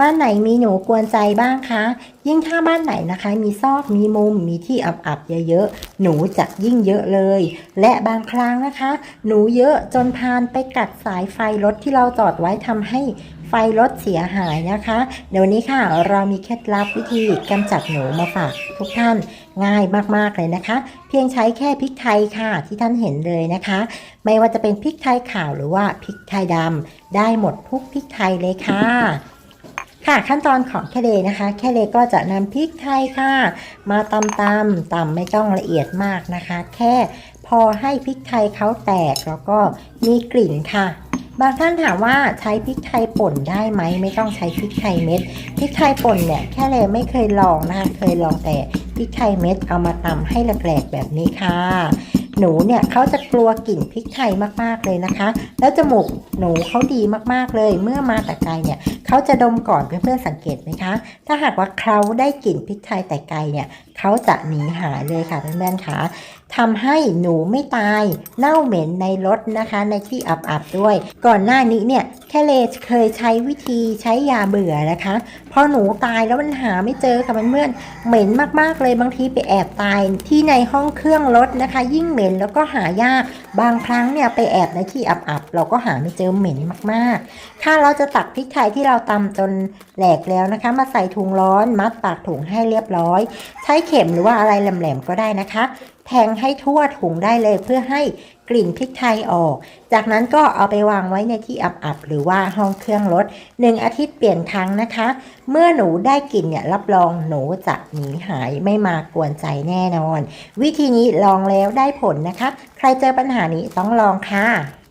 บ้านไหนมีหนูกวนใจบ้างคะ ยิ่งถ้าบ้านไหนนะคะ มีซอกมีมุมมีที่อับๆเยอะๆหนูจะยิ่งเยอะเลย และบางครั้งนะคะ หนูเยอะจนพานไปกัดสายไฟรถที่เราจอดไว้ทำให้ไฟรถเสียหายนะคะ เดี๋ยววนนี้ค่ะเรามีเคล็ดลับวิธีกำจัดหนูมาฝากทุกท่านง่ายมากๆเลยนะคะ เพียงใช้แค่พริกไทยค่ะที่ท่านเห็นเลยนะคะ ไม่ว่าจะเป็นพริกไทยขาวหรือว่าพริกไทยดำได้หมดทุกพริกไทยเลยค่ะ ค่ะขั้นตอนของแคเลนะคะแคเลก็จะนำพริกไทยค่ะ มาตำตำตำไม่ต้องละเอียดมากนะคะ แค่พอให้พริกไทยเขาแตกแล้วก็มีกลิ่นค่ะ บางท่านถามว่าใช้พริกไทยป่นได้ไหมไม่ต้องใช้พริกไทยเม็ดพริกไทยป่นเนี่ยแค่เลไม่เคยลองนะคะเคยลองแต่พริกไทยเม็ดเอามาตำให้แหลกๆแบบนี้ค่ะ หนูเนี่ยเขาจะกลัวกลิ่นพริกไทยมากๆเลยนะคะ แล้วจมูกหนูเขาดีมากๆเลย เมื่อมาแต่ไกลเนี่ยเขาจะดมก่อนเพื่อนๆสังเกตไหมคะ ถ้าหากว่าเขาได้กลิ่นพริกไทยแต่ไกลเนี่ย เขาจะหนีหายเลยค่ะเพื่อนๆค่ะทำให้หนูไม่ตายเน่าเหม็นในรถนะคะ ในที่อับๆด้วย ก่อนหน้านี้เนี่ยแค่เลเคยใช้วิธีใช้ยาเบื่อนะคะพอหนูตายแล้วมันหาไม่เจอค่ะเพื่อนๆเหม็นมากๆเลยบางทีไปแอบตายที่ในห้องเครื่องรถนะคะ ยิ่งเหม็นแล้วก็หายากบางครั้งเนี่ยไปแอบในที่อับๆเราก็หาไม่เจอเหม็นมากๆ ถ้าเราจะตักพริกไทยที่เราตำจนแหลกแล้วนะคะ มาใส่ถุงร้อนมัดปากถุงให้เรียบร้อย ใช้เข็มหรือว่าอะไรแหลมๆก็ได้นะคะ แทงให้ทั่วถุงได้เลยเพื่อให้กลิ่นพริกไทยออก จากนั้นก็เอาไปวางไว้ในที่อับๆหรือว่าห้องเครื่องรถหนึ่งอาทิตย์เปลี่ยนครั้งนะคะ เมื่อหนูได้กลิ่นเนี่ยรับรองหนูจะหนีหายไม่มากวนใจแน่นอน วิธีนี้ลองแล้วได้ผลนะคะ ใครเจอปัญหานี้ต้องลองค่ะ